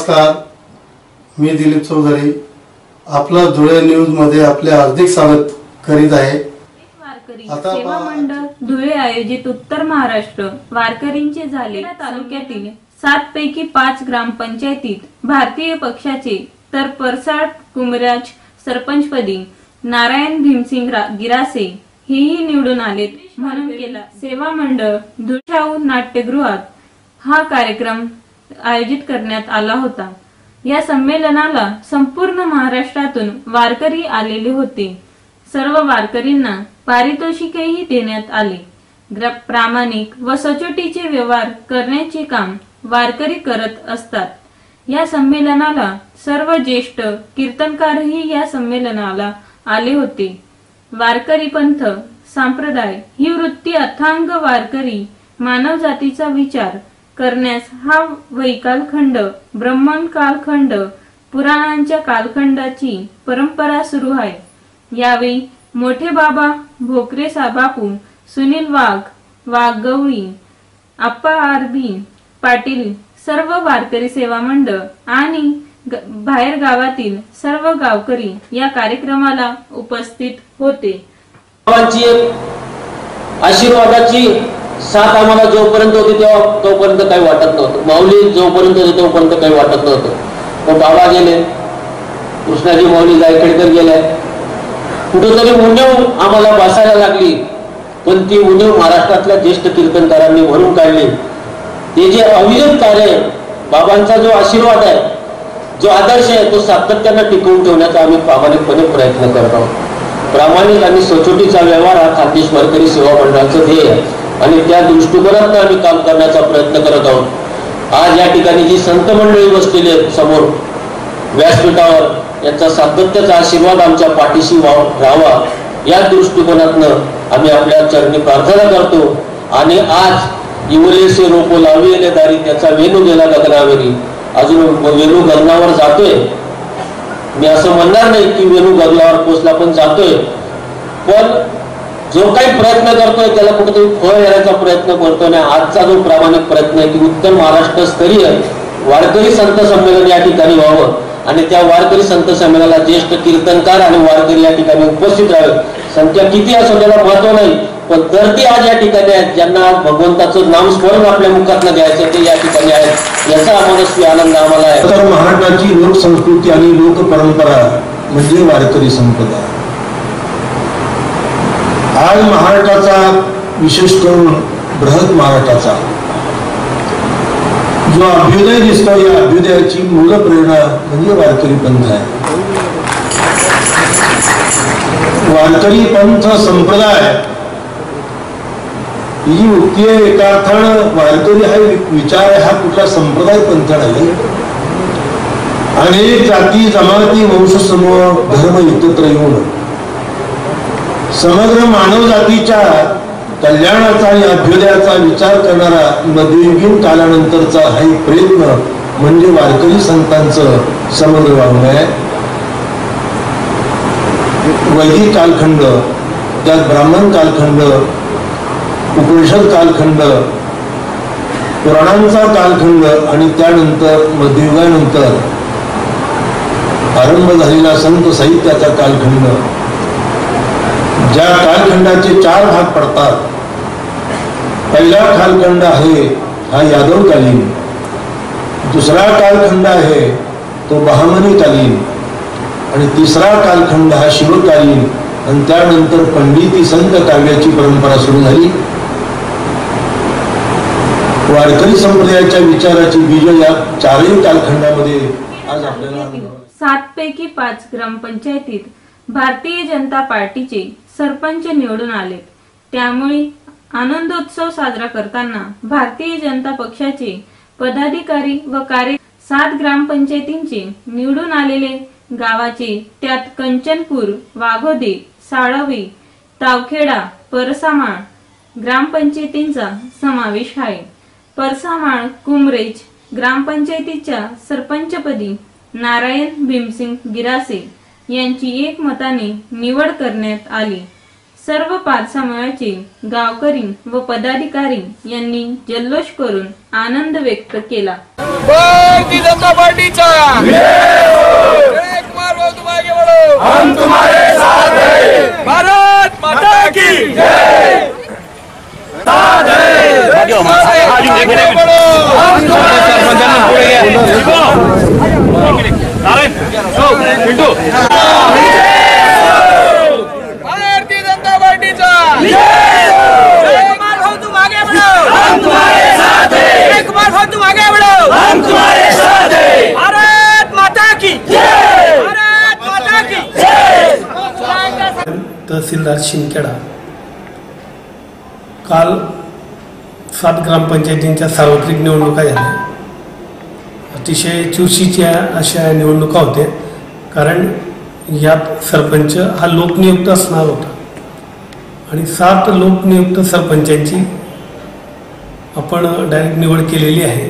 नमस्कार मी दिलीप चौधरी आपलं धुळे न्यूजमध्ये आपले हार्दिक स्वागत करीत आहे. आता सेवा मंडळ धुळे आयोजित उत्तर महाराष्ट्र वारकरींचे झाले. तालुक्यातील सात पैकी पाच ग्रामपंचायतीत भारतीय पक्षाचे तर परसाड कुमराज सरपंचपदी नारायण भीमसिंग गिरासे हेही निवडून आलेत. म्हणून केला सेवा मंडळ धुळशाहू नाट्यगृहात हा कार्यक्रम आयोजित करण्यात आला होता. या संमेलनाला संपूर्ण महाराष्ट्रातून वारकरी आलेले होते. सर्व वारकरींना पारितोषिकही देण्यात आले. प्रामाणिक व सचोटीचे व्यवहार करण्याचे काम वारकरी करत असतात. या संमेलनाला सर्व ज्येष्ठ कीर्तनकारही या संमेलनाला आले होते. वारकरी पंथ संप्रदाय ही वृत्ती अथांग वारकरी मानव जातीचा विचार करण्यास हा वैकालखंड ब्रह्मण कालखंड पुराणांच्या कालखंडाची परंपरा सुरू आहे. यावेळी मोठे बाबा भोकरे बापू सुनील वाघ वाघ गवळी आप्पा आरबी पाटील सर्व वारकरी सेवा मंडळ आणि बाहेर गावातील सर्व गावकरी या कार्यक्रमाला उपस्थित होते. आशीर्वादाची साथ आम्हाला जोपर्यंत होती तेव्हा तोपर्यंत काही वाटत नव्हतं. माऊली जोपर्यंत होती तोपर्यंत काही वाटत नव्हतं. मग बाबा गेले. कृष्णाजी माऊली जायखेडकर गेले. कुठंतरी उणीव आम्हाला बसायला लागली. पण ती उणीव महाराष्ट्रातल्या ज्येष्ठ कीर्तनकारांनी भरून काढली. ते जे अविरत कार्य बाबांचा जो आशीर्वाद आहे जो आदर्श आहे तो सातत्यानं टिकवून ठेवण्याचा आम्ही प्रामाणिकपणे प्रयत्न करत आहोत. प्रामाणिक आणि सचोटीचा व्यवहार हा खानदेश वारकरी सेवा मंडळाचं ध्येय आहे. आणि त्या दृष्टिकोनात आम्ही काम करण्याचा प्रयत्न करत आहोत. आज या ठिकाणी जी संत मंडळी बसलेली आहेत समोर व्यासपीठावर यांचा सातत्याचा आशीर्वाद आमच्या पाठीशी राहावा. या दृष्टिकोनातनं आम्ही आपल्या चरणी प्रार्थना करतो. आणि आज इवलेसे रोपो लावले दारी त्याचा वेणू गेला गगनावरी. अजून वेणू गगनावर जातोय. मी असं म्हणणार नाही की वेणू गगनावर पोचला पण जातोय. पण जो काही प्रयत्न करतोय त्याला कुठेतरी फळ येण्याचा प्रयत्न करतो आणि आजचा जो प्रामाणिक प्रयत्न आहे की उत्तर महाराष्ट्र स्तरीय वारकरी संत संमेलन या ठिकाणी व्हावं. आणि त्या वारकरी संत संमेलनाला ज्येष्ठ कीर्तनकार आणि वारकरी या ठिकाणी उपस्थित राहावे. संख्या किती असो त्याला महत्त्व नाही पण तर ती आज या ठिकाणी आहेत ज्यांना भगवंताचं नामस्मरण आपल्या मुखातनं घ्यायचं ते या ठिकाणी आहेत. याचा मनस्वी आनंद आम्हाला आहे. तर महाराष्ट्राची लोकसंस्कृती आणि लोक परंपरा म्हणजे वारकरी संप्रदाय. आज महाराष्ट्राचा विशेष करून बृहत महाराष्ट्राचा. जो अभ्युदय दिसतो या अभ्युदयाची मूल प्रेरणा म्हणजे वारकरी पंथ आहे. वारकरी पंथ संप्रदाय. ही युक्ती आहे एका अर्थानं वारकरी हा विचार हा कुठला संप्रदाय पंथ नाही. अनेक जाती जमाती वंश समूह धर्म एकत्र येऊन समग्र मानव जातीच्या कल्याणाचा आणि अभ्युदयाचा विचार करणारा मध्ययुगीन कालानंतरचा हा एक प्रयत्न म्हणजे वारकरी संतांचं समग्र वाङ्मय आहे. वैदिक कालखंड त्यात ब्राह्मण कालखंड उपनिषद कालखंड पुराणांचा कालखंड आणि त्यानंतर मध्ययुगानंतर आरंभ झालेला संत साहित्याचा कालखंड ज्या कालखंडाचे चार भाग पडतात पहिला कालखंड आहे हा यादवकालीन. दुसरा कालखंड आहे तो बहामनीकालीन. आणि तिसरा कालखंड हा शिवकालीन. आणि त्यानंतर पंडिती संत काव्याची परंपरा सुरू झाली. वारकरी संप्रदायाच्या विचाराची बीज या चारही कालखंडामध्ये आज आपल्याला सात पैकी पाच ग्रामपंचायतीत भारतीय जनता पार्टीचे सरपंच निवडून आलेत त्यामुळे आनंदोत्सव साजरा करताना भारतीय जनता पक्षाचे पदाधिकारी व कार्य सात ग्रामपंचायतींचे निवडून आलेले गावाचे त्यात कंचनपूर वाघोदे साळवी तावखेडा परसामाळ ग्रामपंचायतींचा समावेश आहे. परसामाळ कुमरेज ग्रामपंचायतीच्या सरपंचपदी नारायण भीमसिंग गिरासे यांची एकमताने निवड करण्यात आली. सर्व पाच समाजाचे गावकरी व पदाधिकारी यांनी जल्लोष करून आनंद व्यक्त केला. जनता पार्टीचा हैं। भारत माता की जय. हम भारतीय जनता पार्टीचा. जय कुमार भाऊ तुम आगे बढ़ो हम तुम्हारे साथ हैं. जय कुमार भाऊ तुम आगे बढ़ो हम तुम्हारे साथ हैं. भारत माता की. जय. भारत माता की. जय. तहसीलदार शिंदखेडा. काल सात ग्रामपंचायतींच्या सार्वत्रिक निवडणुका झाल्या. अतिशय चुरशीच्या अशा निवडणुका होत्या. कारण यात सरपंच हा लोकनियुक्त असणार होता. आणि सात लोकनियुक्त सरपंचांची आपण डायरेक्ट निवड केलेली आहे.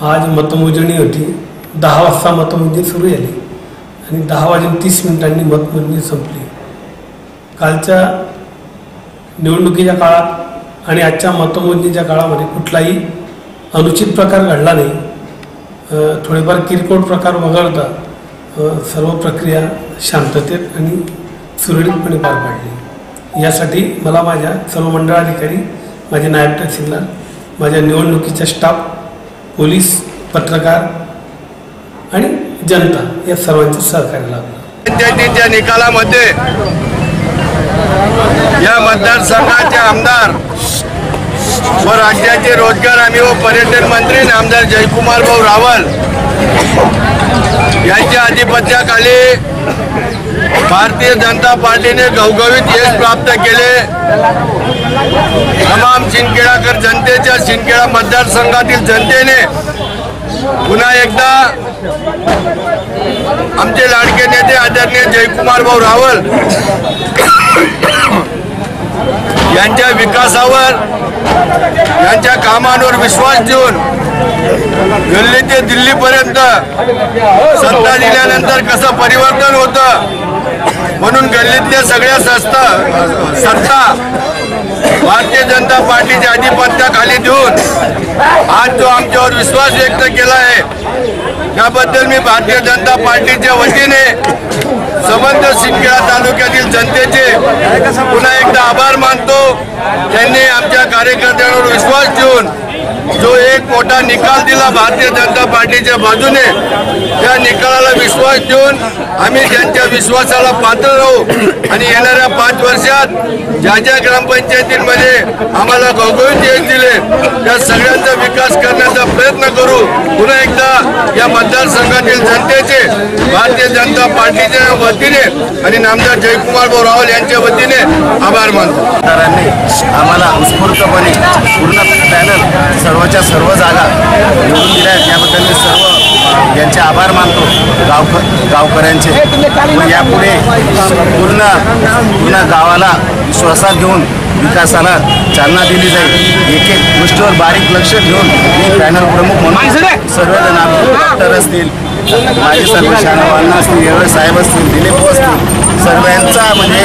आज मतमोजणी होती. दहा वाजता मतमोजणी सुरू झाली. आणि दहा वाजून तीस मिनिटांनी मतमोजणी संपली. कालच्या निवडणुकीच्या काळात आणि आजच्या मतमोजणीच्या काळामध्ये कुठलाही अनुचित प्रकार घडला नाही. थोडेफार किरकोळ प्रकार वगळता सर्व प्रक्रिया शांततेत आणि सुरळीतपणे पार पाडली. यासाठी मला माझ्या सर्व मंडळाधिकारी माझे नायब तहसीलदार माझ्या निवडणुकीचा स्टाफ पोलीस पत्रकार आणि जनता या सर्वांचं सहकार्य लाभलं. पंचायतीच्या निकालामध्ये या मतदारसंघाचे आमदार व राज्याचे रोजगार हमी व पर्यटन मंत्री आमदार जयकुमार भाऊ रावल यांच्या आधिपत्याखाली भारतीय जनता पार्टीने घवघवीत यश प्राप्त केले. तमाम शिंदखेडाकर जनतेच्या शिंदखेडा मतदारसंघातील जनतेने पुन्हा एकदा आमचे लाडके नेते आदरणीय जयकुमार भाऊ रावल यांच्या विकासावर यांच्या कामांवर विश्वास देऊन दिल्ली ते दिल्लीपर्यंत सत्ता दिल्यानंतर कसं परिवर्तन होतं? म्हणून गल्लीतल्या सगळ्या संस्था सत्ता भारतीय जनता पार्टीच्या आधिपत्याखाली देऊन आज जो आमच्यावर विश्वास व्यक्त केला आहे त्याबद्दल मी भारतीय जनता पार्टीच्या वतीने संबंध सिंदखेडा तालुक्यातील जनतेचे पुन्हा एकदा आभार मानतो. त्यांनी आमच्या कार्यकर्त्यांवर विश्वास ठेवून जो एक मोठा निकाल दिला भारतीय जनता पार्टीच्या बाजूने त्या निकालाला विश्वास देऊन आम्ही त्यांच्या विश्वासाला पात्र राहू. आणि येणाऱ्या पाच वर्षात ज्या ज्या ग्रामपंचायतींमध्ये आम्हाला घवघवीत यश दिले त्या सगळ्यांचा विकास करण्याचा प्रयत्न करू. पुन्हा एकदा या मतदारसंघातील जनतेचे भारतीय जनता पार्टीच्या वतीने आणि नामदार जयकुमार भाऊ रावल यांच्या वतीने आभार मानतो. आम्हाला उत्स्फूर्तपणे पूर्ण पॅनल सर्वच्या सर्व जागा निवडून दिल्या आहेत. याबद्दल मी सर्व यांचे आभार मानतो. गावक गावकऱ्यांचे. व यापुढे पूर्ण पूर्ण गावाला विश्वासात घेऊन विकासाला चालना दिली जाईल. एक एक गोष्टीवर बारीक लक्ष ठेवून मी पॅनल प्रमुख म्हणून सर्वजण डॉक्टर असतील माझे सर्व शानवांना असतील येवळे साहेब असतील दिलीप असतील सर्वांचा म्हणजे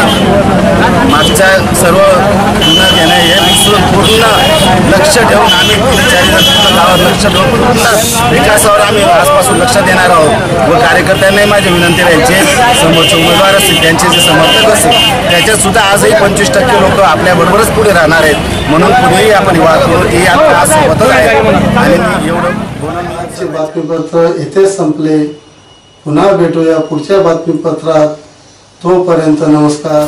मागच्या सर्व गुन्हा घेणं हे विसरून पूर्ण लक्ष ठेवून आम्ही गावात लक्ष ठेवून पूर्ण विकासावर आम्ही आजपासून लक्ष देणार आहोत. व कार्यकर्त्यांनाही माझी विनंती राहील जे समोरचे उमेदवार असतील त्यांचे जे समर्थक असतील त्याच्यात सुद्धा आजही पंचवीस टक्के लोक आपल्याबरोबरच पुढे राहणार आहेत. म्हणून पुढेही आपण वाद करू ही आपल्या सोबतच आहे. आणि एवढं आजचे बातमीपत्र इथेच संपले. पुन्हा भेटूया पुढच्या बातमीपत्रात. तोपर्यंत नमस्कार.